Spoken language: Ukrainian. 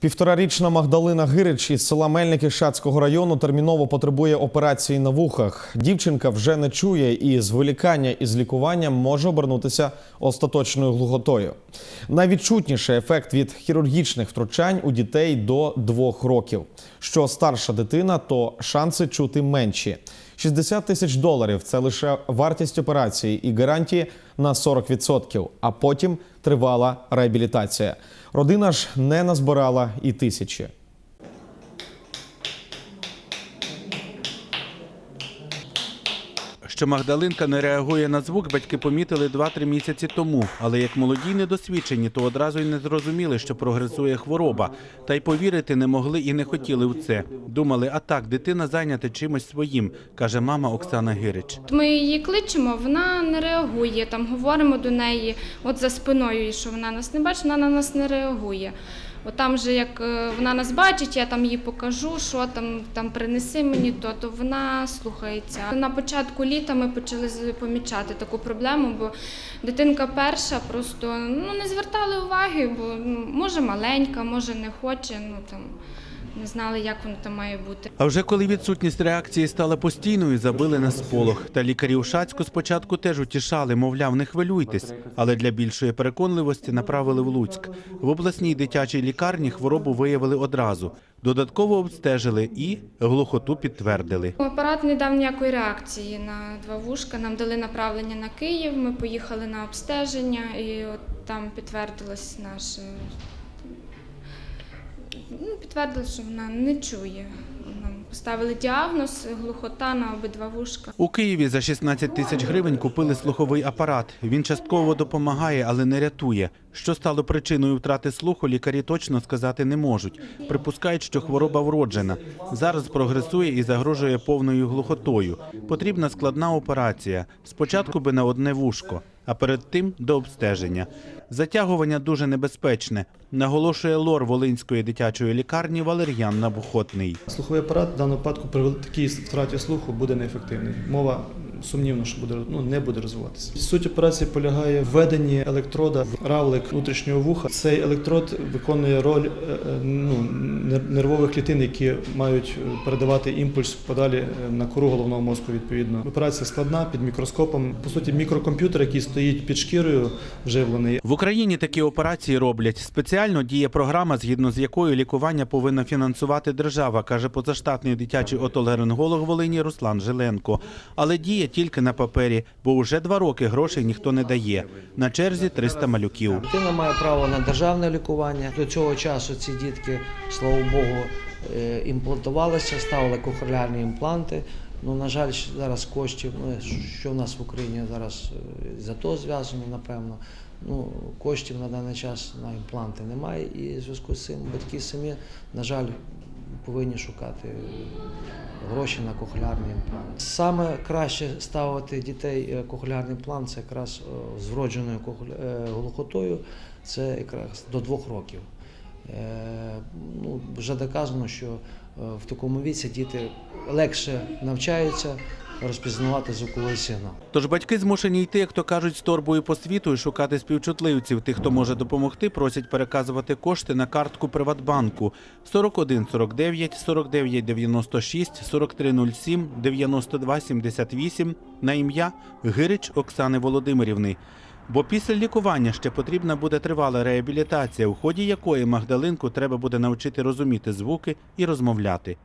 Півторарічна Магдалина Гирич із села Мельники Шацького району терміново потребує операції на вухах. Дівчинка вже не чує і зволікання із лікуванням може обернутися остаточною глухотою. Найвідчутніше ефект від хірургічних втручань у дітей до двох років. Що старша дитина, то шанси чути менші. 60 тисяч доларів це лише вартість операції і гарантії на 40%, а потім тривала реабілітація. Родина ж не назбирала і тисячі. Що Магдалинка не реагує на звук, батьки помітили 2-3 місяці тому. Але як молоді недосвідчені, то одразу й не зрозуміли, що прогресує хвороба. Та й повірити не могли і не хотіли в це. Думали, а так, дитина зайнята чимось своїм, каже мама Оксана Гирич. Ми її кличемо, вона не реагує. Там говоримо до неї, от за спиною, що вона нас не бачить, вона на нас не реагує. От там же як е, вона нас бачить, я там їй покажу, що там, там принеси мені то, то вона слухається. На початку літа ми почали помічати таку проблему, бо дитинка перша просто ну, не звертали уваги, бо ну, може маленька, може не хоче, ну там не знали, як воно там має бути. А вже коли відсутність реакції стала постійною, забили на сполох. Та лікарі у Шацьку спочатку теж утішали, мовляв, не хвилюйтесь. Але для більшої переконливості направили в Луцьк. В обласній дитячій лікарні хворобу виявили одразу. Додатково обстежили і глухоту підтвердили. Апарат не дав ніякої реакції на два вушка. Нам дали направлення на Київ. Ми поїхали на обстеження, і от там підтвердилось наше. Ну, підтвердилось, що вона не чує. Нам поставили діагноз глухота на обидва вушка. У Києві за 16 тисяч гривень купили слуховий апарат. Він частково допомагає, але не рятує. Що стало причиною втрати слуху, лікарі точно сказати не можуть. Припускають, що хвороба вроджена. Зараз прогресує і загрожує повною глухотою. Потрібна складна операція. Спочатку би на одне вушко, а перед тим до обстеження. Затягування дуже небезпечне, наголошує лор Волинської дитячої лікарні Валер'ян Набухотний. Слуховий апарат в даному випадку при такій втраті слуху буде неефективний. Мова сумнівно, що буде ну, не буде розвиватися. Суть операції полягає в введенні електрода в равлик внутрішнього вуха. Цей електрод виконує роль е, е, ну, нервових клітин, які мають е, передавати імпульс подалі на кору головного мозку. Відповідно, операція складна під мікроскопом. По суті, мікрокомп'ютер, який стоїть під шкірою, вживлений. В Україні такі операції роблять. Спеціально діє програма, згідно з якою лікування повинна фінансувати держава, каже позаштатний дитячий отоларинголог Волині Руслан Жиленко. Але діє тільки на папері, бо уже два роки грошей ніхто не дає. На черзі 300 малюків. Дитина має право на державне лікування. До цього часу ці дітки, слава Богу, е, імплантувалися, ставили кохлеарні імпланти. Ну, на жаль, зараз коштів, ну, що в нас в Україні зараз е, за то зв'язано, напевно. Ну, коштів на даний час на імпланти немає, і в зв'язку з цим батьки самі, на жаль, повинні шукати гроші на кохлярний імплант. Саме краще ставити дітей кохлярний кохлеарний імплант це якраз е, з вродженою е, глухотою, це якраз до двох років. Е, Ну, вже доказано, що е, в такому віці діти легше навчаються розпізнавати звуковий сигнал. Тож батьки змушені йти, як то кажуть, з торбою по світу і шукати співчутливців. Тих, хто може допомогти, просять переказувати кошти на картку Приватбанку 41 49 49 96 43 07 92 78 на ім'я Гирич Оксани Володимирівни. Бо після лікування ще потрібна буде тривала реабілітація, у ході якої Магдалинку треба буде навчити розуміти звуки і розмовляти.